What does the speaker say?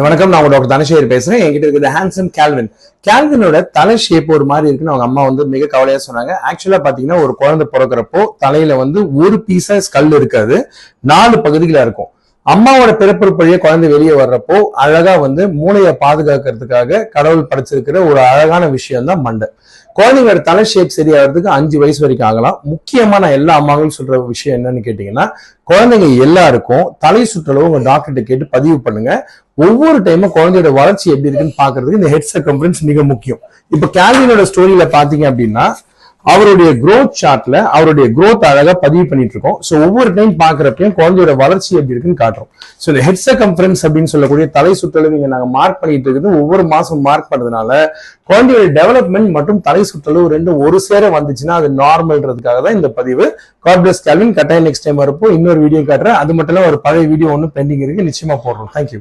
வணக்கம். நான் டாக்டர் தனசேகர் பேசுறேன். என்கிட்ட இருக்குது ஹேண்ட்ஸம் கேல்வின் கேல்வினோட தலை ஷேப் ஒரு மாதிரி இருக்குன்னு அவங்க அம்மா வந்து மிக கவலையா சொன்னாங்க. ஆக்சுவலா பாத்தீங்கன்னா ஒரு குழந்தை பிறக்கிறப்போ தலையில வந்து ஒரு பீஸா ஸ்கல் இருக்காது. நாலு பகுதிகளா இருக்கும். அம்மாவோட பிறப்புறுப்பழிய குழந்தை வெளியே வர்றப்போ அழகா வந்து மூளையை பாதுகாக்கிறதுக்காக கடவுள் படைச்சிருக்கிற ஒரு அழகான விஷயம் தான் மண்டை. குழந்தைங்களோட தலை ஷேப் சரியாகிறதுக்கு அஞ்சு வயசு வரைக்கும் ஆகலாம். முக்கியமா நான் எல்லா அம்மாங்களும் சொல்ற விஷயம் என்னன்னு கேட்டீங்கன்னா குழந்தைங்க எல்லாருக்கும் தலை சுற்றளவு உங்க டாக்டர்கிட்ட கேட்டு பதிவு பண்ணுங்க. ஒவ்வொரு டைமும் குழந்தையோட வளர்ச்சி எப்படி இருக்குன்னு பாக்குறதுக்கு இந்த ஹெட் சர்க்கம்பரன்ஸ் மிக முக்கியம். இப்ப கேல்வினோட ஸ்டோரியில பாத்தீங்க அப்படின்னா அவருடைய குரோத் சார்ட்ல அவருடைய குரோத் அழகா பதிவு பண்ணிட்டு இருக்கோம். ஸோ ஒவ்வொரு டைம் பாக்குறப்பையும் குழந்தையோட வளர்ச்சி எப்படி இருக்குன்னு காட்டுறோம். ஸோ இந்த ஹெட் சர்க்கம்ஃபரன்ஸ் அப்படின்னு சொல்லக்கூடிய தலை சுற்றளவு இங்க நாங்க மார்க் பண்ணிட்டு இருக்குது. ஒவ்வொரு மாசம் மார்க் பண்றதுனால குழந்தையோட டெவலப்மெண்ட் மற்றும் தலை சுற்றளவு ரெண்டும் ஒரு சேர வந்துச்சுன்னா அது நார்மல்ன்றதுக்காக தான் இந்த பதிவு. காட் பிளஸ் கேல்வின் கட்டாயம் நெக்ஸ்ட் டைம் வரப்போ இன்னொரு வீடியோ காட்டுறேன். அது மட்டும் இல்ல ஒரு பழைய வீடியோ ஒன்று பெண்டிங் இருக்கு. நிச்சயமா போடுறோம். தேங்க்யூ